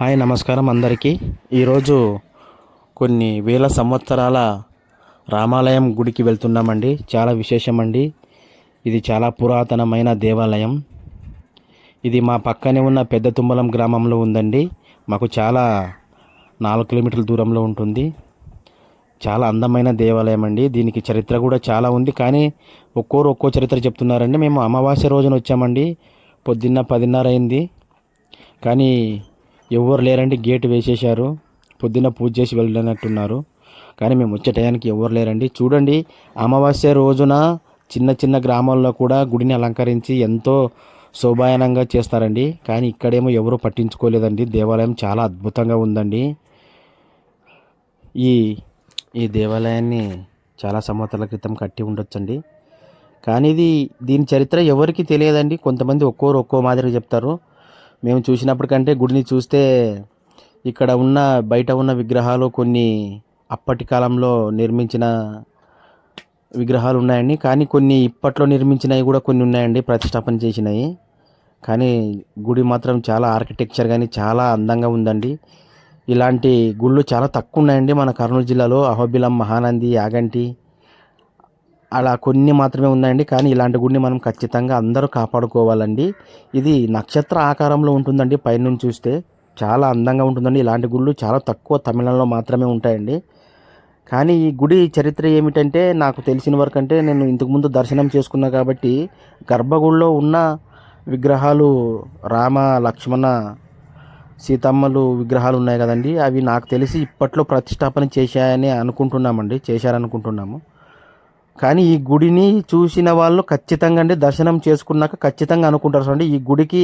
Hi నమస్కారం అందరికీ. ఈరోజు కొన్ని వేల సంవత్సరాల రామాలయం గుడికి వెళ్తున్నామండి. చాలా విశేషమండి. ఇది చాలా పురాతనమైన దేవాలయం. ఇది మా పక్కనే ఉన్న పెద్ద తుమ్మలం గ్రామంలో ఉందండి. మాకు చాలా నాలుగు కిలోమీటర్ల దూరంలో ఉంటుంది. చాలా అందమైన దేవాలయం అండి. దీనికి చరిత్ర కూడా చాలా ఉంది. కానీ ఒక్కోరు ఒక్కో చరిత్ర చెప్తున్నారండి. మేము అమావాస్య రోజున వచ్చామండి. పొద్దున్న పదిన్నర అయింది. కానీ ఎవరు లేరండి గేట్ వేసేశారు. పొద్దున్న పూజ చేసి వెళ్ళినట్టున్నారు. కానీ మేము వచ్చే టయానికి ఎవరు లేరండి. చూడండి అమావాస్య రోజున చిన్న చిన్న గ్రామాల్లో కూడా గుడిని అలంకరించి ఎంతో శోభాయనంగా చేస్తారండి. కానీ ఇక్కడేమో ఎవరు పట్టించుకోలేదండి. దేవాలయం చాలా అద్భుతంగా ఉందండి. ఈ ఈ దేవాలయాన్ని చాలా సంవత్సరాల క్రితం కట్టి ఉండొచ్చండి. కానీ ఇది దీని చరిత్ర ఎవరికి తెలియదండి. కొంతమంది ఒక్కోరు ఒక్కో మాదిరి చెప్తారు. మేము చూసినప్పటికంటే గుడిని చూస్తే ఇక్కడ ఉన్న బయట ఉన్న విగ్రహాలు కొన్ని అప్పటి కాలంలో నిర్మించిన విగ్రహాలు ఉన్నాయండి. కానీ కొన్ని ఇప్పట్లో నిర్మించినవి కూడా కొన్ని ఉన్నాయండి ప్రతిష్టాపన చేసినవి. కానీ గుడి మాత్రం చాలా ఆర్కిటెక్చర్ కానీ చాలా అందంగా ఉందండి. ఇలాంటి గుళ్ళు చాలా తక్కువ ఉన్నాయండి మన కర్నూలు జిల్లాలో. అహోబిలం మహానంది యాగంటి అలా కొన్ని మాత్రమే ఉన్నాయండి. కానీ ఇలాంటి గుడిని మనం ఖచ్చితంగా అందరూ కాపాడుకోవాలండి. ఇది నక్షత్ర ఆకారంలో ఉంటుందండి. పైనుంచి చూస్తే చాలా అందంగా ఉంటుందండి. ఇలాంటి గుళ్ళు చాలా తక్కువ తమిళంలో మాత్రమే ఉంటాయండి. కానీ ఈ గుడి చరిత్ర ఏమిటంటే నాకు తెలిసిన వరకు అంటే నేను ఇంతకుముందు దర్శనం చేసుకున్నా కాబట్టి గర్భగుడిలో ఉన్న విగ్రహాలు రామ లక్ష్మణ సీతమ్మలు విగ్రహాలు ఉన్నాయి కదండి. అవి నాకు తెలిసి ఇప్పట్లో ప్రతిష్టాపన చేశాయని అనుకుంటున్నామండి. చేశారనుకుంటున్నాము. కానీ ఈ గుడిని చూసిన వాళ్ళు ఖచ్చితంగా అండి దర్శనం చేసుకున్నాక ఖచ్చితంగా అనుకుంటారు. అండి ఈ గుడికి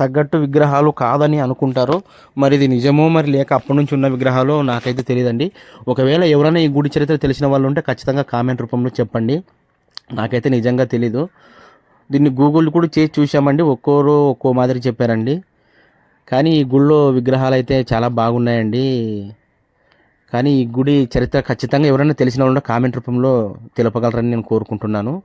తగ్గట్టు విగ్రహాలు కాదని అనుకుంటారు. మరి ఇది నిజమో మరి లేక అప్పటి నుంచి ఉన్న విగ్రహాలు నాకైతే తెలియదండి. ఒకవేళ ఎవరైనా ఈ గుడి చరిత్ర తెలిసిన వాళ్ళు ఉంటే ఖచ్చితంగా కామెంట్ రూపంలో చెప్పండి. నాకైతే నిజంగా తెలీదు. దీన్ని గూగుల్ కూడా చేసి చూసామండి ఒక్కోరు ఒక్కో మాదిరి చెప్పారండి. కానీ ఈ గుళ్ళో విగ్రహాలు అయితే చాలా బాగున్నాయండి. కానీ ఈ గుడి చరిత్ర ఖచ్చితంగా ఎవరైనా తెలిసిన వాళ్ళు కామెంట్ రూపంలో తెలపగలరని నేను కోరుకుంటున్నాను.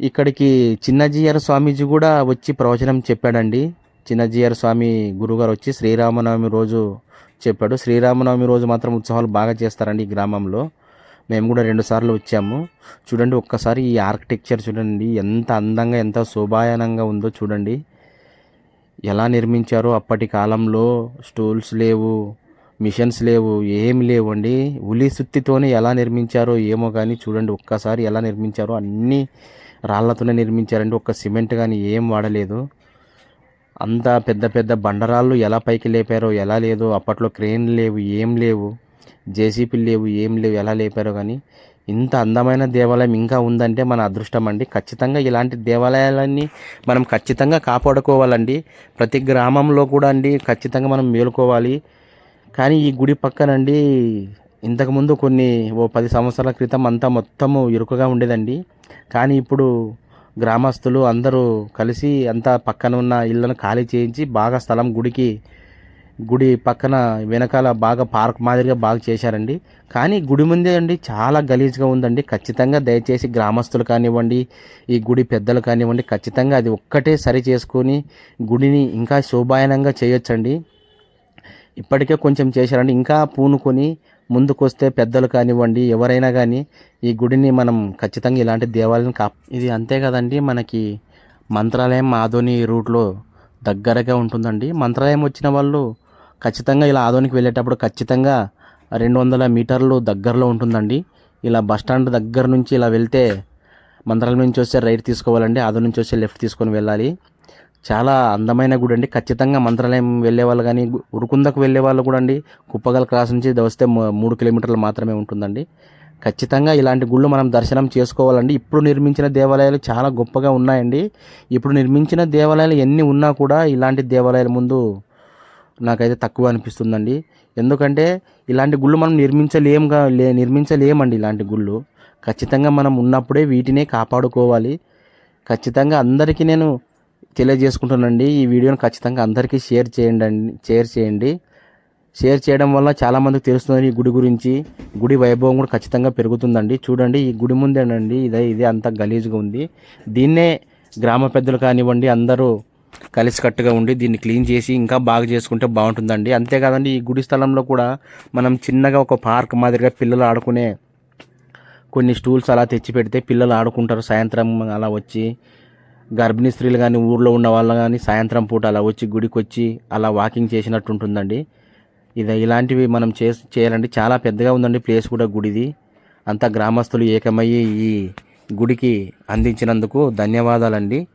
ఇక్కడికి చిన్నజీయర్ స్వామీజీ కూడా వచ్చి ప్రవచనం చెప్పాడండి. చిన్నజీయర్ స్వామి గురుగారు వచ్చి శ్రీరామనవమి రోజు చెప్పాడు. శ్రీరామనవమి రోజు మాత్రం ఉత్సవాలు బాగా చేస్తారండి ఈ గ్రామంలో. మేము కూడా రెండు సార్లు వచ్చాము. చూడండి ఒక్కసారి ఈ ఆర్కిటెక్చర్ చూడండి ఎంత అందంగా ఎంత శోభాయనంగా ఉందో చూడండి. ఎలా నిర్మించారో అప్పటి కాలంలో స్టూల్స్ లేవు మిషన్స్ లేవు ఏం లేవండి. ఉలి సుత్తితోనే ఎలా నిర్మించారో ఏమో కానీ చూడండి ఒక్కసారి ఎలా నిర్మించారో అన్నీ రాళ్ళతోనే నిర్మించారండి. ఒక్క సిమెంట్ కానీ ఏం వాడలేదు. అంత పెద్ద పెద్ద బండరాళ్ళు ఎలా పైకి లేపారో ఎలా లేదో అప్పట్లో క్రేన్లు లేవు ఏం లేవు జేసీపీలు లేవు ఏం లేవు ఎలా లేపారో కానీ ఇంత అందమైన దేవాలయం ఇంకా ఉందంటే మన అదృష్టం అండి. ఖచ్చితంగా ఇలాంటి దేవాలయాలన్నీ మనం ఖచ్చితంగా కాపాడుకోవాలండి. ప్రతి గ్రామంలో కూడా అండి ఖచ్చితంగా మనం మేలుకోవాలి. కానీ ఈ గుడి పక్కనండి ఇంతకుముందు కొన్ని ఓ పది సంవత్సరాల క్రితం అంతా మొత్తము ఇరుకుగా ఉండేదండి. కానీ ఇప్పుడు గ్రామస్తులు అందరూ కలిసి అంతా పక్కన ఉన్న ఇళ్ళను ఖాళీ చేయించి బాగా స్థలం గుడికి గుడి పక్కన వెనకాల బాగా పార్క్ మాదిరిగా బాగా చేశారండి. కానీ గుడి ముందే అండి చాలా గలీజ్గా ఉందండి. ఖచ్చితంగా దయచేసి గ్రామస్తులు కానివ్వండి ఈ గుడి పెద్దలు కానివ్వండి ఖచ్చితంగా అది ఒక్కటే సరి చేసుకొని గుడిని ఇంకా శోభాయనంగా చేయొచ్చండి. ఇప్పటికే కొంచెం చేశారండి. ఇంకా పూనుకొని ముందుకొస్తే పెద్దలు కానివ్వండి ఎవరైనా కానీ ఈ గుడిని మనం ఖచ్చితంగా ఇలాంటి దేవాలయం కా ఇది అంతే కదండి మనకి మంత్రాలయం ఆధోని రూట్లో దగ్గరగా ఉంటుందండి. మంత్రాలయం వచ్చిన వాళ్ళు ఖచ్చితంగా ఇలా ఆధోనికి వెళ్ళేటప్పుడు ఖచ్చితంగా రెండు వందల మీటర్లు దగ్గరలో ఉంటుందండి. ఇలా బస్ స్టాండ్ దగ్గర నుంచి ఇలా వెళ్తే మంత్రాలయం నుంచి వస్తే రైట్ తీసుకోవాలండి ఆధో నుంచి వస్తే లెఫ్ట్ తీసుకొని వెళ్ళాలి. చాలా అందమైన గుడి అండి. ఖచ్చితంగా మంత్రాలయం వెళ్ళే వాళ్ళు కానీ ఉరుకుందకు వెళ్ళే వాళ్ళు కూడా అండి. కుప్పగల క్రాస్ నుంచి వస్తే మూడు కిలోమీటర్లు మాత్రమే ఉంటుందండి. ఖచ్చితంగా ఇలాంటి గుళ్ళు మనం దర్శనం చేసుకోవాలండి. ఇప్పుడు నిర్మించిన దేవాలయాలు చాలా గొప్పగా ఉన్నాయండి. ఇప్పుడు నిర్మించిన దేవాలయాలు ఎన్ని ఉన్నా కూడా ఇలాంటి దేవాలయాల ముందు నాకైతే తక్కువ అనిపిస్తుందండి. ఎందుకంటే ఇలాంటి గుళ్ళు మనం నిర్మించలేముగా లే నిర్మించలేమండి ఇలాంటి గుళ్ళు. ఖచ్చితంగా మనం ఉన్నప్పుడే వీటినే కాపాడుకోవాలి. ఖచ్చితంగా అందరికీ నేను తెలియజేసుకుంటానండి ఈ వీడియోని ఖచ్చితంగా అందరికీ షేర్ చేయండి అండి షేర్ చేయండి. షేర్ చేయడం వల్ల చాలామందికి తెలుస్తుంది ఈ గుడి గురించి. గుడి వైభవం కూడా ఖచ్చితంగా పెరుగుతుందండి. చూడండి ఈ గుడి ముందేనండి ఇదే ఇదే అంత గలీజ్గా ఉంది. దీన్నే గ్రామ పెద్దలు కానివ్వండి అందరూ కలిసికట్టుగా ఉండి దీన్ని క్లీన్ చేసి ఇంకా బాగా చేసుకుంటే బాగుంటుందండి. అంతేకాదండి ఈ గుడి స్థలంలో కూడా మనం చిన్నగా ఒక పార్క్ మాదిరిగా పిల్లలు ఆడుకునే కొన్ని స్టూల్స్ అలా తెచ్చి పెడితే పిల్లలు ఆడుకుంటారు. సాయంత్రం అలా వచ్చి గర్భిణీ స్త్రీలు కానీ ఊర్లో ఉన్న వాళ్ళు కానీ సాయంత్రం పూట అలా వచ్చి గుడికి వచ్చి అలా వాకింగ్ చేసినట్టు ఉంటుందండి ఇది ఇలాంటివి మనం చే చేయాలండి. చాలా పెద్దగా ఉందండి ప్లేస్ కూడా గుడిది. అంతా గ్రామస్తులు ఏకమయ్యి ఈ గుడికి అందించినందుకు ధన్యవాదాలండి.